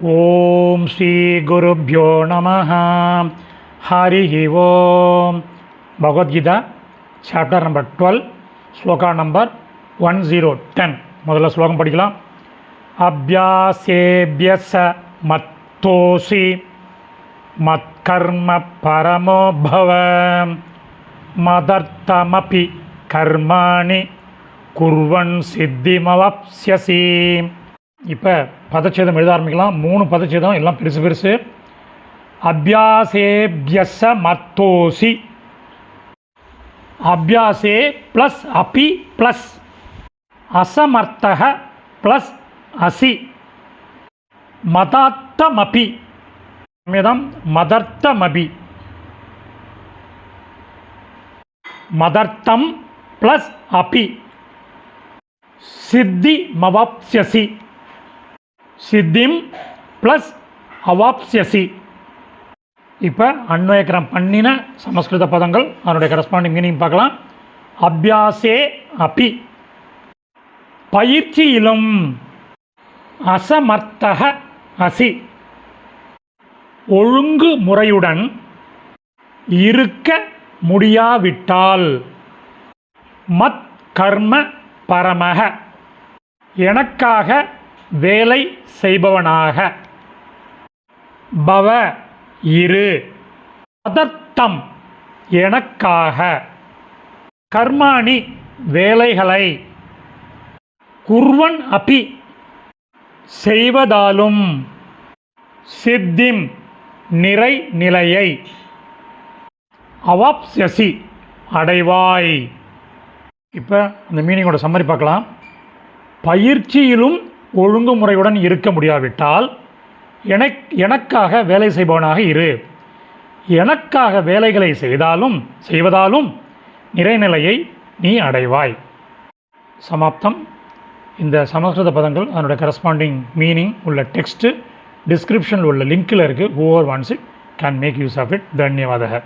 ஓம் ஸ்ரீ குருப்யோ நம ஹரி ஓம் Bhagavad Gita chapter number twelve shloka number one zero ten முதல்ல ஸ்லோகம் படிக்கலாம் அபியாசேபியச மத்தோசி மத்கர்ம பரமோ பவ மதர்த்தமபி கர்மாணி குர்வன் சித்திமவப்ஸ்யசி இப்போ பதச்சேதம் எழுத ஆரம்பிக்கலாம். மூணு பதச்சேதம் எல்லாம் பெருசு பெருசு. அபியாசேபியச மத்தோசி அபியாசே ப்ளஸ் அபி ப்ளஸ். அசமர்த்தக ப்ளஸ் அசி. மதார்த்தமபி மேதம் மதர்த்தமபி. மதர்த்தம் ப்ளஸ் அபி. சித்தி மவாப்ஸ்யசி. சித்திம் ப்ளஸ் அவாப்சியசி இப்போ அன்வயக்கரம் பண்ணின சமஸ்கிருத பதங்கள் அதனுடைய கரஸ்பாண்டிங் மீனிங் பார்க்கலாம். அபியாசே அபி. பயிற்சியிலும் அசமர்த்தக அசி. ஒழுங்கு முறையுடன் இருக்க முடியாவிட்டால். மத் கர்ம பரமக எனக்காக வேலை செய்பவனாக. பவ இரு. அதர்த்தம் எனக்காக. கர்மாணி வேலைகளை. குர்வன் அபி செய்வதாலும். சித்திம் நிறை நிலையை. அவாப்சசி அடைவாய். இப்போ அந்த மீனிங்கோட சம்மரி பார்க்கலாம். பயிற்சியிலும் ஒழுங்குமுறையுடன் இருக்க முடியாவிட்டால் எனக் எனக்காக வேலை செய்பவனாக இரு. எனக்காக வேலைகளை செய்தாலும் செய்வதாலும் நிறைநிலையை நீ அடைவாய். சமாப்தம். இந்த சமஸ்கிருத பதங்கள் அதனுடைய கரஸ்பாண்டிங் மீனிங் உள்ள டெக்ஸ்ட்டு டிஸ்கிரிப்ஷனில் உள்ள லிங்க்கில் இருக்குது over once it can make use of it தன்யவாதக.